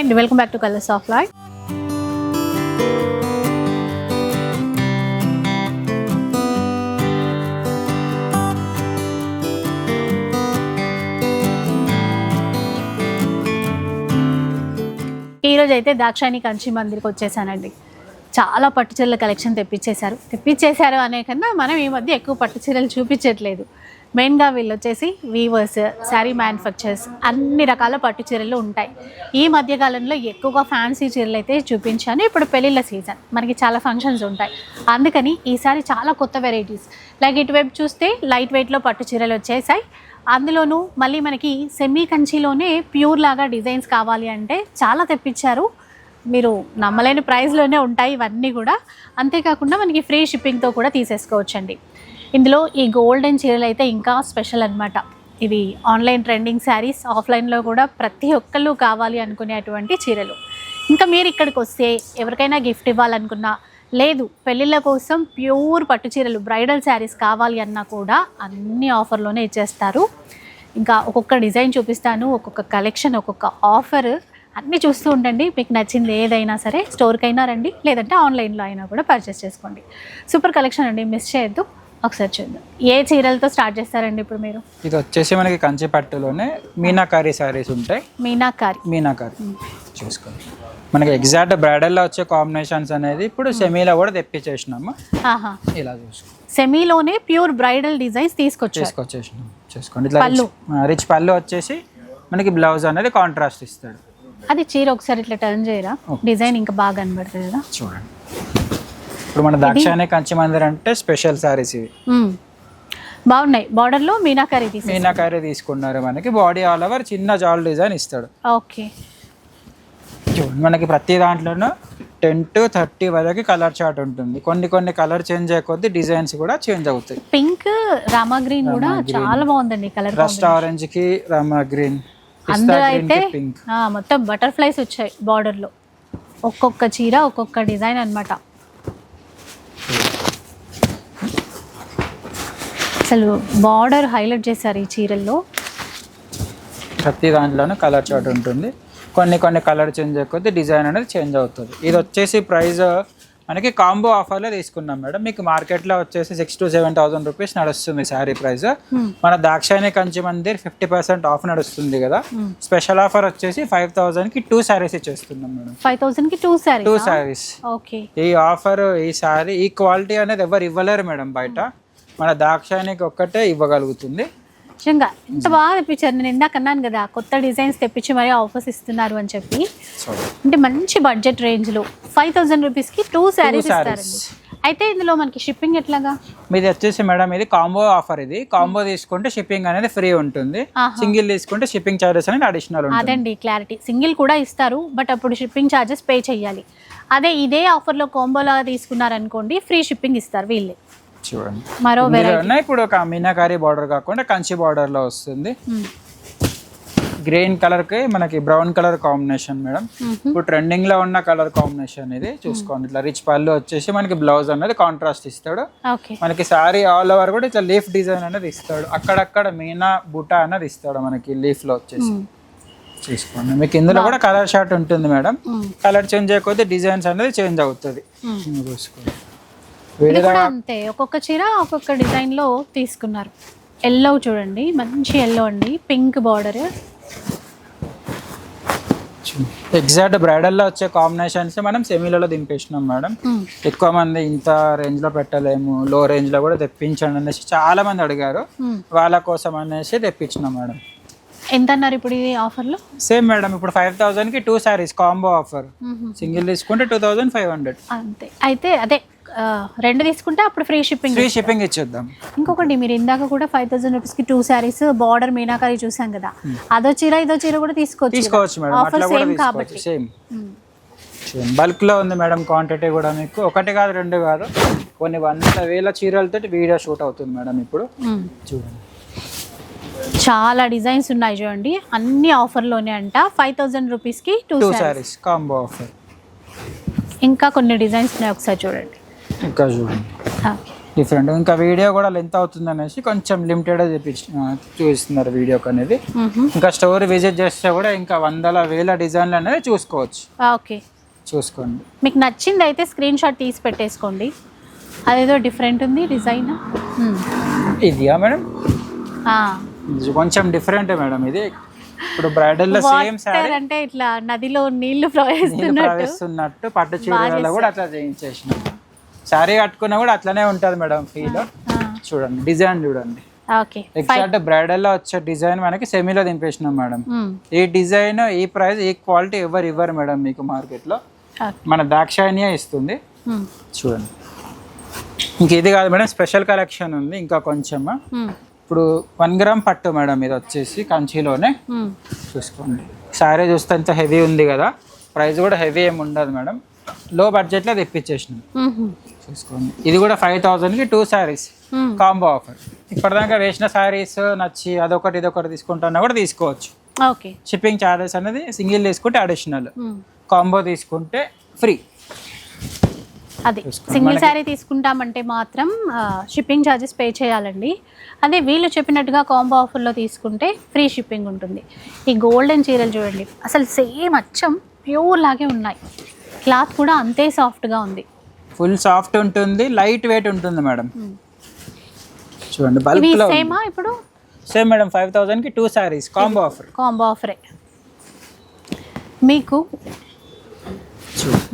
And welcome back to colours of life. ఈరోజు అయితే దాక్షాయణి కంచి మందిర్కి వచ్చేసానండి. చాలా పట్టు చీరల కలెక్షన్ తెప్పించేశారు. తెప్పించేశారు అనే కన్నా మనం ఈ మధ్య ఎక్కువ పట్టు చీరలు చూపించట్లేదు. మెయిన్గా వీళ్ళు వచ్చేసి వీవర్స్ శారీ మ్యానుఫ్యాక్చర్స్ అన్ని రకాల పట్టు చీరలు ఉంటాయి. ఈ మధ్యకాలంలో ఎక్కువగా ఫ్యాన్సీ చీరలు అయితే చూపించాను. ఇప్పుడు పెళ్ళిళ్ళ సీజన్ మనకి చాలా ఫంక్షన్స్ ఉంటాయి. అందుకని ఈసారి చాలా కొత్త వెరైటీస్ లైక్ ఇటువైపు చూస్తే లైట్ వెయిట్లో పట్టు చీరలు వచ్చేసాయి. అందులోనూ మళ్ళీ మనకి సెమీ కంచిలోనే ప్యూర్ లాగా డిజైన్స్ కావాలి అంటే చాలా తెప్పించారు. మీరు నమ్మలేని ప్రైస్లోనే ఉంటాయి ఇవన్నీ కూడా. అంతేకాకుండా మనకి ఫ్రీ షిప్పింగ్తో కూడా తీసేసుకోవచ్చండి. ఇందులో ఈ గోల్డెన్ చీరలు అయితే ఇంకా స్పెషల్ అన్నమాట. ఇవి ఆన్లైన్ ట్రెండింగ్ శారీస్ ఆఫ్లైన్లో కూడా ప్రతి ఒక్కళ్ళు కావాలి అనుకునేటువంటి చీరలు. ఇంకా మీరు ఇక్కడికి వస్తే ఎవరికైనా గిఫ్ట్ ఇవ్వాలనుకున్నా లేదు పెళ్ళిళ్ళ కోసం ప్యూర్ పట్టు చీరలు బ్రైడల్ శారీస్ కావాలి అన్నా కూడా అన్ని ఆఫర్లోనే ఇచ్చేస్తారు. ఇంకా ఒక్కొక్క డిజైన్ చూపిస్తాను ఒక్కొక్క కలెక్షన్ ఒక్కొక్క ఆఫర్ అన్నీ చూస్తూ ఉండండి. మీకు నచ్చింది ఏదైనా సరే స్టోర్కైనా రండి లేదంటే ఆన్లైన్లో అయినా కూడా పర్చేస్ చేసుకోండి. సూపర్ కలెక్షన్ అండి మిస్ చేయొద్దు. ఒకసారి చూద్దాం. ఏ చీరలతో స్టార్ట్ చేస్తారండి ఇప్పుడు మీరు? ఇది వచ్చేసి మనకి కంచి పట్టులోనే మీనాకారి శారీస్ ఉంటాయి. మీనాకారి. మీనాకారి. చూసుకోండి. మనకి ఎగ్జాక్ట్ బ్రైడల్లో వచ్చే కాంబినేషన్స్ అనేది ఇప్పుడు సెమీలో కూడా తెప్పించేసినాము. ఆహా. ఇలా చూసుకో సెమీలోనే ప్యూర్ బ్రైడల్ డిజైన్స్ తీసుకొచ్చారు. తీసుకొచ్చేసినాం. చూసుకోండి. ఇట్లా పళ్ళు. రిచ్ పళ్ళు వచ్చేసి మనకి బ్లౌజ్ అనేది కాంట్రాస్ట్ ఇస్తాడు. అది చీర ఒకసారి ఇట్లా టర్న్ చేయరా? డిజైన్ ఇంకా బాగా కనబడుతుంది కదా. చూడండి. ఇప్పుడు మన దక్షానే కంచి మందిర్ అంటే స్పెషల్ శారీస్ ఇవి. బాగున్నాయి. బార్డర్లో మీనాకారి తీసి మీనాకారి తీసుకున్నారు మనకి. బాడీ ఆల్ ఓవర్ చిన్న జాల్ డిజైన్ ఇస్తాడు. ఓకే. మనకి ప్రతి దాంట్లోనూ టెన్ టు థర్టీ వరకు కలర్ చార్ట్ ఉంటుంది. కొన్ని కొన్ని కలర్ చేంజ్ అయ్యే కొద్దీ డిజైన్స్ కూడా చేంజ్ అవుతాయి. పింక్ రామా గ్రీన్ కూడా చాలా బాగుందండి కలర్ రస్ట్ ఆరెంజ్కి రామా గ్రీన్ అందులో అయితే మొత్తం బటర్ఫ్లైస్ వచ్చాయి బార్డర్లో. ఒక్కొక్క చీర ఒక్కొక్క డిజైన్ అన్నమాట. అసలు బార్డర్ హైలైట్ చేశారు ఈ చీరల్లో. ప్రతి దాంట్లోనూ కలర్ చార్ట్ ఉంటుంది. కొన్ని కొన్ని కలర్ చేంజ్ కొద్దీ డిజైన్ అనేది చేంజ్ అవుతుంది. ఇది వచ్చేసి ప్రైస్ మనకి కాంబో ఆఫర్లో తీసుకున్నాం మేడం. మీకు మార్కెట్లో వచ్చేసి six to seven thousand rupees నడుస్తుంది శారీ ప్రైస్. మన Dakshayani Kanchi Mandir fifty percent off నడుస్తుంది కదా. స్పెషల్ ఆఫర్ వచ్చేసి ఫైవ్ థౌసండ్కి టూ శారీస్ ఇచ్చేస్తున్నాం madam. Five థౌసండ్కి two saree two sarees okay ఈ ఆఫర్ ఈ శారీ ఈ క్వాలిటీ అనేది ఎవరు ఇవ్వలేరు మేడం బయట. మన దాక్షాయణికి ఒక్కటే ఇవ్వగలుగుతుంది. నిజంగా ఎంత బాగా తెప్పించారు. నేను ఇందాక అన్నాను కదా కొత్త డిజైన్స్ తెప్పించి మరీ ఆఫర్స్ ఇస్తున్నారు అని చెప్పి. అంటే మంచి బడ్జెట్ రేంజ్లో ఫైవ్ థౌసండ్ రూపీస్కి టూ శారీస్. ఇస్తారండి. అయితే ఇందులో మనకి షిప్పింగ్ ఎట్లాగా? మీది వచ్చేసి మేడం ఇది కాంబో ఆఫర్ ఇది. కాంబో తీసుకుంటే షిప్పింగ్ అనేది ఫ్రీ ఉంటుంది. సింగిల్ తీసుకుంటే షిప్పింగ్ చార్జెస్ అనేది అడిషనల్ అదండి క్లారిటీ సింగిల్ కూడా ఇస్తారు బట్ అప్పుడు షిప్పింగ్ ఛార్జెస్ పే చేయాలి. అదే ఇదే ఆఫర్లో కోంబోలా తీసుకున్నారనుకోండి ఫ్రీ షిప్పింగ్ ఇస్తారు వీళ్ళే. చూడండి. మరో ఇప్పుడు ఒక మీనాకారి బార్డర్ కాకుండా కంచి బార్డర్లో వస్తుంది. గ్రీన్ కలర్కి మనకి బ్రౌన్ కలర్ కాంబినేషన్ మేడం ఇప్పుడు ట్రెండింగ్లో ఉన్న కలర్ కాంబినేషన్ ఇది చూసుకోండి. ఇట్లా రిచ్ పళ్ళు వచ్చేసి మనకి బ్లౌజ్ అనేది కాంట్రాస్ట్ ఇస్తాడు. మనకి సారీ ఆల్ ఓవర్ కూడా ఇట్లా లీఫ్ డిజైన్ అనేది ఇస్తాడు. అక్కడక్కడ మీనా బుటా అనేది ఇస్తాడు మనకి లీఫ్లో వచ్చేసి. చూసుకోండి. మీకు ఇందులో కూడా కలర్ షార్ట్ ఉంటుంది మేడం కలర్ చేంజ్ అయిపోతే డిజైన్స్ అనేది చేంజ్ అవుతుంది. చూసుకోండి. ఇది కూడా అంతే. ఒక్కొక్క చీర ఒక్కొక్క డిజైన్లో తీసుకున్నారు. ఎల్లో చూడండి. మంచి ఎల్లో అండి. పింక్ బార్డర్ ఎగ్జాక్ట్ బ్రైడల్లో వచ్చే కాంబినేషన్స్ మనం సెమీలలో దింపేసినాం మేడం. ఎక్కువ మంది ఇంత రేంజ్లో పెట్టలేము. లో రేంజ్లో కూడా తెప్పించండి అనేసి చాలా మంది అడిగారు. వాళ్ళ కోసం అనేసి తెప్పించినాం మేడం. ఎంత అన్నారు ఇప్పుడు ఇది ఆఫర్లో సేమ్ మేడం. ఇప్పుడు five థౌసండ్కి two sarees combo offer single తీసుకుంటే టూ థౌసండ్ ఫైవ్ హండ్రెడ్ అంతే. అయితే అదే రెండు తీసుకుంటే అప్పుడు ఫ్రీ షిప్పింగ్ ఫ్రీ షిప్పింగ్ ఇచ్చేద్దాం. ఇంకొకటి మీరు ఇందాక కూడా ఫైవ్ థౌసండ్ రూపీస్కి టూ శారీస్ బార్డర్ మీనాకారి చూసాం కదా. అదో చీర ఇదో చీర కూడా తీసుకోవచ్చు తీసుకోవచ్చు మేడం ఆఫర్ సేమ్ కాబట్టి. సేమ్ బల్క్లో ఉంది మేడం క్వాంటిటీ కూడా మీకు. ఒకటి కాదు రెండు కాదు. కొన్ని వందల వేల చీరలతో వీడియో షూట్ అవుతుంది మేడం ఇప్పుడు. మ్మ్. చూడండి. చాలా డిజైన్స్ ఉన్నాయి చూడండి. అన్ని ఆఫర్లోనే అంట. ఫైవ్ థౌజండ్ రూపీస్కి two sarees sarees combo offer ఇంకా కొన్ని డిజైన్స్ ఉన్నాయి ఒకసారి చూడండి. ఇంకా చూడండి డిఫరెంట్ ఇంకా వీడియో కూడా లెంత్ అవుతుంది అనేసి కొంచెం లిమిటెడ్ చూపిస్తున్నారు వీడియోకి అనేది ఇంకా స్టోర్ విజిట్ చేస్తే కూడా ఇంకా వందల వేల డిజైన్లు అనేది చూసుకోవచ్చు. ఓకే. చూసుకోండి. మీకు నచ్చింది అయితే స్క్రీన్ షాట్ తీసి పెట్టేసుకోండి. అదేదో డిఫరెంట్ ఉంది డిజైన్ ఇదియా మేడం? కొంచెం డిఫరెంట్ మేడం ఇది. ఇప్పుడు బ్రైడల్లో సేమ్ శారీ అంటే ఇట్లా నదిలో నీళ్ళు ప్రవహిస్తున్నట్టు. ప్రవేశిస్తున్నట్టు పట్టు చీరలలో కూడా అట్లా చేయించేసిన. శారీ కట్టుకున్నా కూడా అట్లనే ఉంటుంది మేడం ఫీల్ చూడండి డిజైన్ చూడండి. ఎగ్జాక్ట్ బ్రైడల్లో వచ్చే డిజైన్ మనకి సెమీలో దింపేసినాం మేడం. ఈ డిజైన్ ఈ ప్రైస్ ఈ క్వాలిటీ ఎవరు ఇవ్వరు మేడం మీకు మార్కెట్లో. మన దాక్షాయణియే ఇస్తుంది. చూడండి. ఇంక ఇది కాదు మేడం స్పెషల్ కలెక్షన్ ఉంది ఇంకా కొంచెం. ఇప్పుడు వన్ గ్రామ్ పట్టు మేడం ఇది వచ్చేసి కంచిలోనే. చూసుకోండి. సారీ చూస్తే ఇంత హెవీ ఉంది కదా. ప్రైస్ కూడా హెవీ ఏమి ఉండదు మేడం. లో బడ్జెట్లో తెప్పించేసినాం చూసుకోండి ఇది కూడా ఫైవ్ థౌజండ్కి టూ శారీస్ కాంబో ఆఫర్ ఇప్పటిదాకా వేసిన శారీస్ నచ్చి అదొకటి ఇదొకటి తీసుకుంటున్నా కూడా తీసుకోవచ్చు. ఓకే షిప్పింగ్ ఛార్జెస్ అనేది సింగిల్ తీసుకుంటే అడిషనల్ కాంబో తీసుకుంటే ఫ్రీ అది. సింగిల్ శారీ తీసుకుంటామంటే మాత్రం షిప్పింగ్ ఛార్జెస్ పే చేయాలండి. అదే వీళ్ళు చెప్పినట్టుగా కాంబో ఆఫర్లో తీసుకుంటే ఫ్రీ షిప్పింగ్ ఉంటుంది. ఈ గోల్డెన్ చీరలు చూడండి. అసలు సేమ్ అచ్చం ప్యూర్ లాగే ఉన్నాయి. క్లాత్ కూడా అంతే సాఫ్ట్గా ఉంది. ఫుల్ సాఫ్ట్ ఉంటుంది లైట్ వెయిట్ ఉంటుంది మేడం. Hmm. చూడండి ఇవి బల్క్లో సేమా ఇప్పుడు? సేమ్ మేడం ఫైవ్ థౌజండ్కి two sarees combo offer combo ఆఫరే మీకు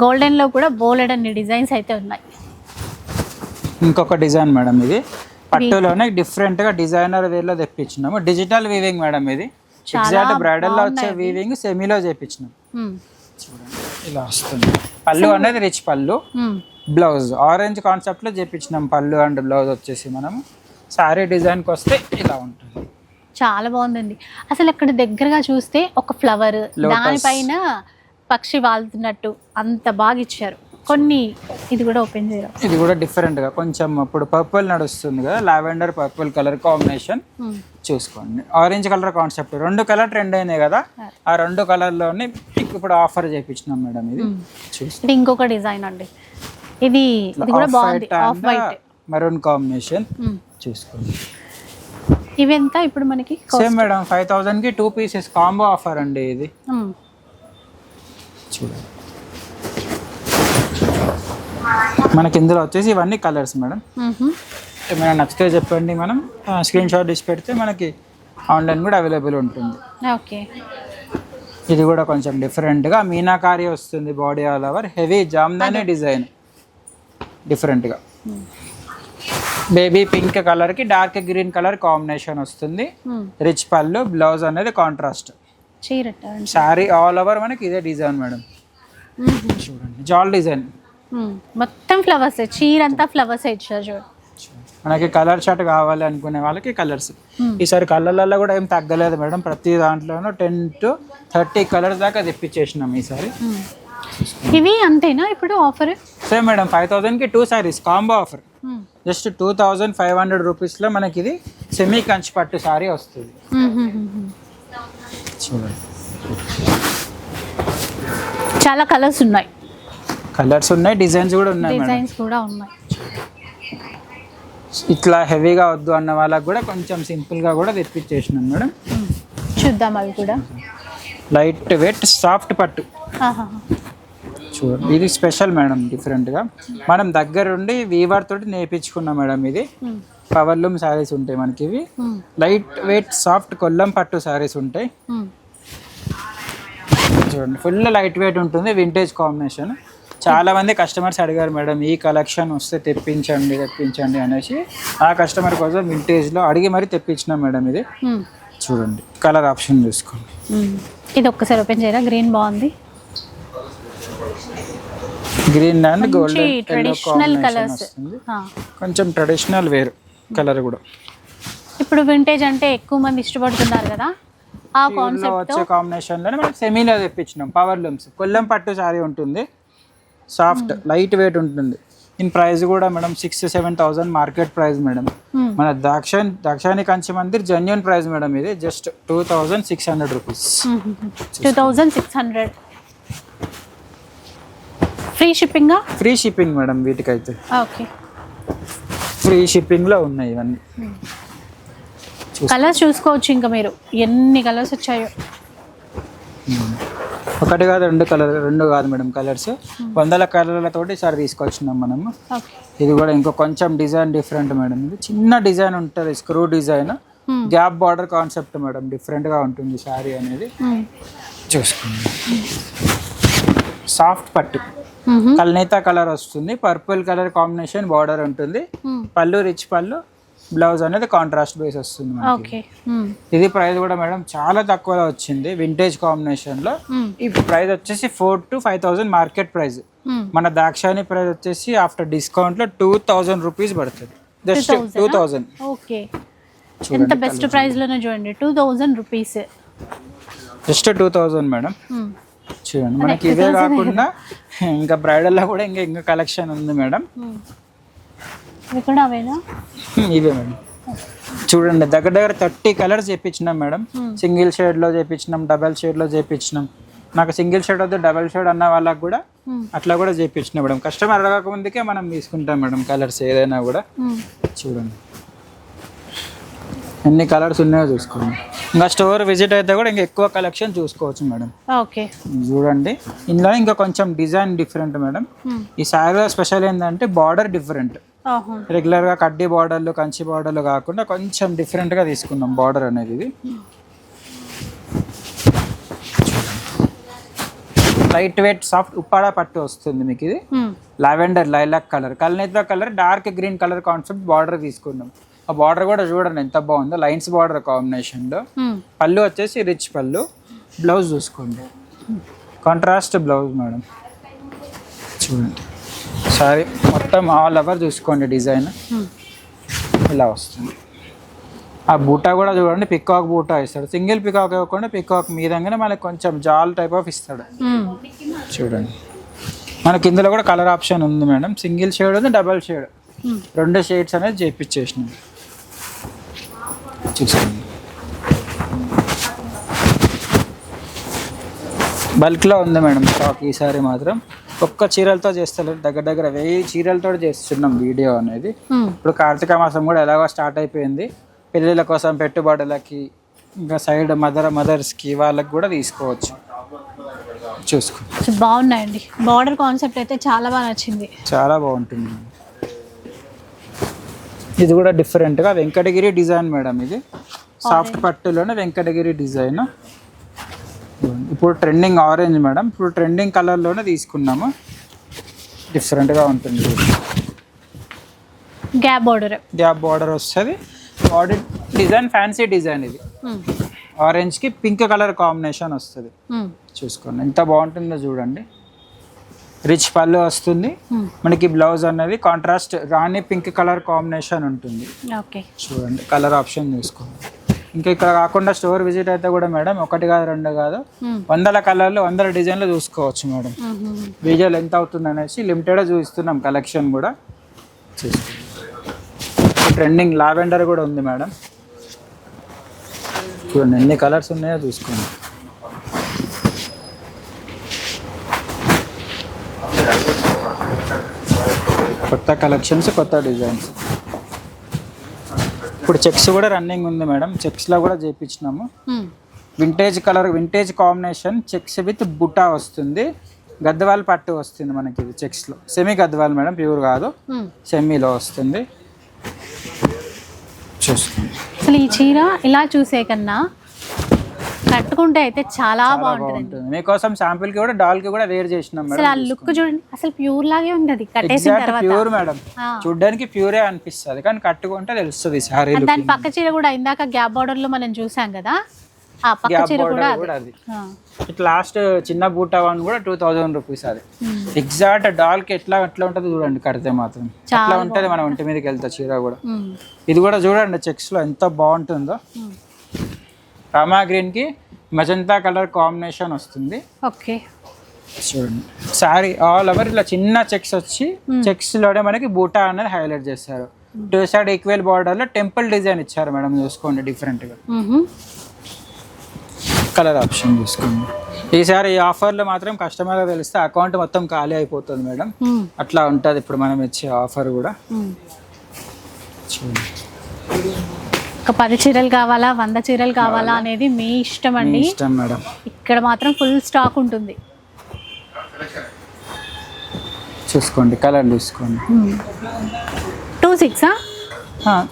గోల్డెన్లో కూడా బోలెడ్ అన్ని డిజైన్స్ అయితే ఉన్నాయి. ఇంకొక డిజైన్ మేడం ఇది. పట్టులోనే డిఫరెంట్గా డిజైనర్ వేర్లో తెప్పించినాము. డిజిటల్ వీవింగ్ మేడం ఇది. ఎగ్జాక్ట్ బ్రైడల్లో వచ్చే. వీవింగ్ సెమీలో చేపించినాం. మ్మ్. చూడండి ఇలా వస్తుంది. పళ్ళు అనేది రిచ్ పళ్ళు. మ్మ్. బ్లౌజ్. ఆరెంజ్ కాన్సెప్ట్లో చేపించినాం పళ్ళు అండ్ బ్లౌజ్ వచ్చేసి మనం. సారీ డిజైన్కి వస్తే ఇలా ఉంటుంది. చాలా బాగుందండి. అసలు అక్కడ దగ్గరగా చూస్తే ఒక ఫ్లవర్. దానిపైన పక్షి వాళ్తున్నట్టు అంత బాగా ఇచ్చారు. కొన్ని ఇది కూడా ఓపెన్ చేయరు? ఇది కూడా డిఫరెంట్గా. కొంచెం ఇప్పుడు పర్పుల్ నడుస్తుంది కదా లావెండర్ పర్పుల్ కలర్ కాంబినేషన్. చూసుకోండి. ఆరెంజ్ కలర్ కాన్సెప్ట్ రెండు కలర్ ట్రెండ్ అయినాయి కదా ఆ రెండు కలర్లోని ఇప్పుడు ఆఫర్ చేయించినాం మేడం ఇది. చూసి. ఇది ఇంకొక డిజైన్ అండి. ఇది ఇది కూడా బాగుంది. ఆఫ్ వైట్ మెరూన్ కాంబినేషన్ చూసుకోండి. ఇవి ఎంత ఇప్పుడు మనకి సేమ్ మేడం ఫైవ్ థౌజండ్కి టూ పీసెస్ కాంబో ఆఫర్ అండి ఇది. మ్మ్. చూడండి. మనకి ఇందులో వచ్చేసి ఇవన్నీ కలర్స్ మేడం. ఏమైనా నచ్చితే చెప్పండి మనం. స్క్రీన్ షాట్ తీసి పెడితే మనకి ఆన్లైన్ కూడా అవైలబుల్ ఉంటుంది. ఓకే. ఇది కూడా కొంచెం డిఫరెంట్గా మీనాకారి వస్తుంది body all over heavy jamdani design. డిఫరెంట్గా. బేబీ పింక్ కలర్కి డార్క్ గ్రీన్ కలర్ కాంబినేషన్ వస్తుంది. మ్మ్. రిచ్ పళ్ళు బ్లౌజ్ అనేది కాంట్రాస్ట్. శారీ ఆల్ ఓవర్ మనకి ఇదే డిజైన్ మేడం. చూడండి జాల్ డిజైన్. మొత్తం ఫ్లవర్స్ చీర అంతా ఫ్లవర్స్ ఇచ్చారు మనకి కలర్ షర్ట్ కావాలి అనుకునే వాళ్ళకి కలర్స్. ఈసారి కలర్లలో కూడా ఏం తగ్గలేదు మేడం. ప్రతి దాంట్లోనూ టెన్ టు థర్టీ కలర్స్ దాకా తెప్పించేసినాం ఈసారి. ఇవి అంతేనా ఇప్పుడు ఆఫర్? సేమ్ మేడం ఫైవ్ థౌజండ్కి two sarees combo offer just two thousand five hundred రూపీస్లో మనకి ఇది సెమీ కంచి పట్టు సారీ వస్తుంది చూడండి చాలా కలర్స్ ఉన్నాయి. కలర్స్ ఉన్నాయి డిజైన్స్ కూడా ఉన్నాయి డిజైన్స్ కూడా ఉన్నాయి. ఇట్లా హెవీగా వద్దు అన్న వాళ్ళకి కూడా కొంచెం సింపుల్గా కూడా తెప్పించేసినాం మేడం. చూద్దాం అవి కూడా. లైట్ వెయిట్ సాఫ్ట్ పట్టు. చూడండి ఇది స్పెషల్ మేడం డిఫరెంట్గా మనం దగ్గరుండి వీవర్ తోటి నేర్పించుకున్నాం మేడం ఇది. పవర్ లూమ్ శారీస్ ఉంటాయి మనకి ఇవి. లైట్ వెయిట్ సాఫ్ట్ కొల్లం పట్టు శారీస్ ఉంటాయి. చూడండి ఫుల్ లైట్ వెయిట్ ఉంటుంది వింటేజ్ కాంబినేషన్ చాలా మంది కస్టమర్స్ అడిగారు మేడం ఈ కలెక్షన్ వస్తే తెప్పించండి తెప్పించండి అనేసి ఆ కస్టమర్ కోసం వింటేజ్లో అడిగి మరీ తెప్పించినాం మేడం ఇది. చూడండి కలర్ ఆప్షన్ చూసుకోండి. ఇది ఒక్కసారి ఓపెన్ చేయరా గ్రీన్ బాగుంది green and yellow traditional colours కొంచెం ట్రెడిషనల్ వేరు కలర్ కూడా. ఇప్పుడు వింటేజ్ అంటే ఎక్కువ మంది ఇష్టపడుతున్నారు కదా? ఆ కాన్సెప్ట్ వచ్చే కాంబినేషన్లోనే మనం సెమీలో తెప్పించినాం. పవర్ లూమ్స్ కొల్లం పట్టు సారీ ఉంటుంది. సాఫ్ట్ లైట్ వెయిట్ ఉంటుంది. ఇన్ ప్రైస్ కూడా madam six seven thousand market price madam. మన Dakshayani Dakshayani Kanchi Mandir genuine price madam ఇది. Just two thousand six hundred rupees two thousand six hundred free షిప్పింగా free shipping madam వీటికైతే. Okay free షిప్పింగ్లో ఉన్నాయి ఇవన్నీ. Colours చూసుకోవచ్చు ఇంకా మీరు. ఎన్ని కలర్స్ వచ్చాయో. ఒకటి కాదు రెండు కలర్ రెండు కాదు మేడం కలర్స్ వందల కలర్లతోటి ఈసారి తీసుకొచ్చినాం మనము. ఓకే ఇది కూడా ఇంకో కొంచెం డిజైన్ డిఫరెంట్ మేడం ఇది చిన్న డిజైన్ ఉంటుంది screw design. Gap border concept madam డిఫరెంట్గా ఉంటుంది శారీ అనేది. చూసుకోండి సాఫ్ట్ పట్టు. కల్నేత కలర్ వస్తుంది. పర్పుల్ కలర్ కాంబినేషన్ బార్డర్ ఉంటుంది. పళ్ళు రిచ్ పళ్ళు బ్లౌజ్ అనేది కాంట్రాస్ట్ బేస్ వస్తుంది మనకి. ఇది ప్రైస్ కూడా మేడం చాలా తక్కువలో వచ్చింది. వింటేజ్ కాంబినేషన్లో. ఈ ప్రైస్ వచ్చేసి four to five thousand market price మన దాక్షాని ప్రైస్ వచ్చేసి ఆఫ్టర్ డిస్కౌంట్లో టూ థౌసండ్ రూపీస్ పడుతుంది. Just two thousand okay. ఎంత బెస్ట్ ప్రైస్లోనే చూడండి. Two thousand rupees just two thousand madam చూడండి మనకి ఇదే కాకుండా ఇంకా బ్రైడల్లో కూడా ఇంకా ఇంకా కలెక్షన్ ఉంది మేడం. ఇవి మేడం. చూడండి దగ్గర దగ్గర థర్టీ కలర్స్ చేపించినాం మేడం. సింగిల్ షేడ్లో చేపించినాం డబల్ షేడ్లో చేపించినాం. నాకు సింగిల్ షేడ్ వద్దు డబల్ షేడ్ అన్న వాళ్ళకి కూడా. అట్లా కూడా చేపించినాం మేడం. కస్టమర్ అడగక ముందుకే మనం తీసుకుంటాం మేడం కలర్స్ ఏదైనా కూడా. చూడండి. ఎన్ని కలర్స్ ఉన్నాయో చూసుకోండి. ఇంకా స్టోర్ విజిట్ అయితే కూడా ఇంకా ఎక్కువ కలెక్షన్ చూసుకోవచ్చు మేడం. ఓకే. చూడండి. ఇందులో ఇంకా కొంచెం డిజైన్ డిఫరెంట్ మేడం. ఈ శారీలో స్పెషల్ ఏంటంటే బార్డర్ డిఫరెంట్. రెగ్యులర్గా కడ్డీ బార్డర్లు కంచి బార్డర్లు కాకుండా కొంచెం డిఫరెంట్గా తీసుకున్నాం బార్డర్ అనేది. ఇది లైట్ వెయిట్ సాఫ్ట్ ఉప్పాడ పట్టు వస్తుంది మీకు ఇది. Lavender lilac colour. కల్నేత colour dark green colour concept border తీసుకున్నాం ఆ బార్డర్ కూడా చూడండి ఎంత బాగుందో. లైన్స్ బార్డర్ కాంబినేషన్లో పళ్ళు వచ్చేసి రిచ్ పళ్ళు. బ్లౌజ్ చూసుకోండి. Contrast blouse madam. చూడండి. సారీ మొత్తం ఆల్ ఓవర్ చూసుకోండి డిజైన్ ఇలా వస్తుంది. ఆ బూటా కూడా చూడండి పికాక్ బూటా ఇస్తాడు. సింగిల్ పికాక్ ఇవ్వకుండా పికాక్ మీదంగానే మనకి కొంచెం జాల్ టైప్ ఆఫ్ ఇస్తాడు. చూడండి. మనకి ఇందులో కూడా కలర్ ఆప్షన్ ఉంది మేడం. సింగిల్ షేడ్ ఉంది డబల్ షేడ్ రెండు షేడ్స్ అనేది చేపించేసినాం చూసుకోండి బల్క్లో ఉంది మేడం స్టాక్ ఈసారి మాత్రం. ఒక్క చీరలతో చేస్తలేదు దగ్గర దగ్గర వెయ్యి చీరలతో చేస్తున్నాం వీడియో అనేది. ఇప్పుడు కార్తీక మాసం కూడా ఎలాగో స్టార్ట్ అయిపోయింది. పెళ్ళిళ్ళ కోసం పెట్టుబడులకి ఇంకా సైడ్ మదర్ మదర్స్కి వాళ్ళకి కూడా తీసుకోవచ్చు. చూసుకో. బాగున్నాయండి. బార్డర్ కాన్సెప్ట్ అయితే చాలా బాగా నచ్చింది. చాలా బాగుంటుంది. ఇది కూడా డిఫరెంట్గా వెంకటగిరి డిజైన్ మేడం ఇది. సాఫ్ట్ పట్టులోనే వెంకటగిరి డిజైన్. ఇప్పుడు ట్రెండింగ్ ఆరెంజ్ మేడం. ఇప్పుడు ట్రెండింగ్ కలర్లోనే తీసుకున్నాము. డిఫరెంట్గా ఉంటుంది. గ్యాప్ బార్డర్ గ్యాప్ బార్డర్ వస్తుంది. బాడీ డిజైన్ ఫ్యాన్సీ డిజైన్ ఇది. ఆరెంజ్కి పింక్ కలర్ కాంబినేషన్ వస్తుంది. చూసుకోండి. ఎంత బాగుంటుందో చూడండి. రిచ్ పళ్ళు వస్తుంది. మనకి బ్లౌజ్ అనేది contrast Rani pink colour combination ఉంటుంది. ఓకే. చూడండి కలర్ ఆప్షన్ చూసుకోండి. ఇంకా ఇక్కడ కాకుండా స్టోర్ విజిట్ అయితే కూడా మేడం ఒకటి కాదు రెండు కాదు. వందల కలర్లు వందల డిజైన్లు చూసుకోవచ్చు మేడం. విజువల్ ఎంత అవుతుంది అనేసి లిమిటెడ్ చూపిస్తున్నాం కలెక్షన్ కూడా. ట్రెండింగ్ లావెండర్ కూడా ఉంది మేడం. చూడండి ఎన్ని కలర్స్ ఉన్నాయో చూసుకోండి. కొత్త కలెక్షన్స్ కొత్త డిజైన్స్. ఇప్పుడు చెక్స్ కూడా రన్నింగ్ ఉంది మేడం. చెక్స్లో కూడా చేయించినాము vintage colour vintage combination checks with Butta వస్తుంది. గద్వాల్ పట్టు వస్తుంది మనకి ఇది చెక్స్లో. సెమీ గద్వాల్ మేడం ప్యూర్ కాదు. సెమీలో వస్తుంది. చూసుకోండి. అసలు ఈ చీర ఇలా చూసే కన్నా కట్టుకుంటే అయితే చాలా బాగుంటుంది. మీకోసం శాంపిల్కి కూడా డాల్కి కూడా వేర్ చేసినాం అసలు ఆ లుక్ చూడండి అసలు ప్యూర్ లాగే ఉంది అది కట్టేసిన తర్వాత. Pure madam. చూడ్డానికి ప్యూరే అనిపిస్తుంది కానీ కట్టుకుంటే తెలుస్తుంది సారీ దాని పక్క చీర కూడా ఇందాక గ్యాప్ బార్డర్లో మనం చూసాం కదా ఆ పక్క చీర కూడా అదే. లాస్ట్ చిన్న బూటా వన్ కూడా టూ థౌజండ్ రూపీస్ అది. ఎగ్జాక్ట్ డాల్కి ఎట్లా ఎట్లా ఉంటుందో చూడండి కడితే మాత్రం. అట్లా ఉంటుంది మన ఒంటి మీదకి వెళ్తా చీర కూడా. ఇది కూడా చూడండి చెక్స్లో ఎంత బాగుంటుందో. రామా గ్రీన్కి మజంతా కలర్ కాంబినేషన్ వస్తుంది. ఓకే. చూడండి. సారీ ఆల్ ఓవర్ ఇట్లా చిన్న చెక్స్ వచ్చి చెక్స్లోనే మనకి బూటా అనేది హైలైట్ చేస్తారు. టూ సైడ్ ఈక్వల్ బార్డర్లో టెంపుల్ డిజైన్ ఇచ్చారు మేడం చూసుకోండి డిఫరెంట్గా. కలర్ ఆప్షన్ చూసుకోండి. ఈసారి ఈ ఆఫర్లో మాత్రం కస్టమర్ తెలిస్తే అకౌంట్ మొత్తం ఖాళీ అయిపోతుంది మేడం. అట్లా ఉంటుంది ఇప్పుడు మనం ఇచ్చే ఆఫర్ కూడా. చూడండి. ఒక పది చీరలు కావాలా వంద చీరలు కావాలా అనేది మీ ఇష్టం అండి. ఇష్టం మేడం. ఇక్కడ మాత్రం ఫుల్ స్టాక్ ఉంటుంది. చూసుకోండి కలర్ చూసుకోండి. Two సిక్సా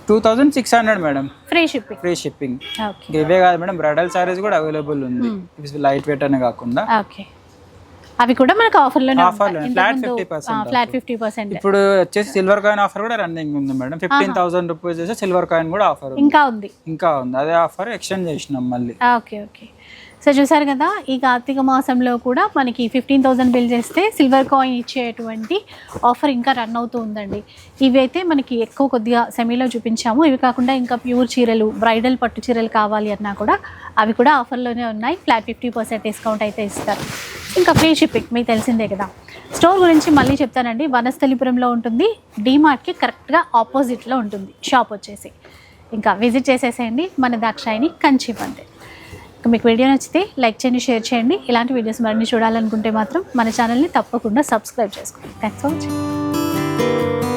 two thousand six hundred madam. Free shipping free shipping ఇవే కాదు మేడం బ్రైడల్ సారీస్ కూడా అవైలబుల్ ఉంది. లైట్ వెయిట్ అనే కాకుండా. ఓకే అవి కూడా మనకు ఆఫర్లోనే లోనే. Flat 50% ఫ్లాట్ ఫిఫ్టీ పర్సెంట్ ఇప్పుడు వచ్చేసి సిల్వర్ కాయిన్ ఆఫర్ కూడా రన్నింగ్ ఉంది మేడం. ఫిఫ్టీన్ థౌసండ్ రూపీస్ చేస్తే సిల్వర్ కాయిన్ కూడా ఆఫర్ ఇంకా ఉంది. ఇంకా ఉంది. అదే ఆఫర్ ఎక్స్చేంజ్ చేసినాం మళ్ళీ. Okay okay. సో చూసారు కదా ఈ కార్తీక మాసంలో కూడా మనకి ఫిఫ్టీన్ థౌసండ్ బిల్ చేస్తే సిల్వర్ కాయిన్ ఇచ్చేటువంటి ఆఫర్ ఇంకా రన్ అవుతూ ఉందండి. ఇవి అయితే మనకి ఎక్కువ కొద్దిగా సెమీలో చూపించాము. ఇవి కాకుండా ఇంకా ప్యూర్ చీరలు బ్రైడల్ పట్టు చీరలు కావాలి అన్నా కూడా అవి కూడా ఆఫర్లోనే ఉన్నాయి. ఫ్లాట్ ఫిఫ్టీ పర్సెంట్ డిస్కౌంట్ అయితే ఇస్తారు. ఇంకా ఫ్రీ షిప్పింగ్ మీకు తెలిసిందే కదా. స్టోర్ గురించి మళ్ళీ చెప్తానండి. వనస్థలిపురంలో ఉంటుంది. డీమార్ట్కి కరెక్ట్గా ఆపోజిట్లో ఉంటుంది. షాప్ వచ్చేసి. ఇంకా విజిట్ చేసేసేయండి. మన దాక్షాయిని కంచి బందే ఇంకా మీకు వీడియో నచ్చితే లైక్ చేయండి షేర్ చేయండి. ఇలాంటి వీడియోస్ మరిన్ని చూడాలనుకుంటే మాత్రం మన ఛానల్ని తప్పకుండా సబ్స్క్రైబ్ చేసుకోండి. Thanks for watching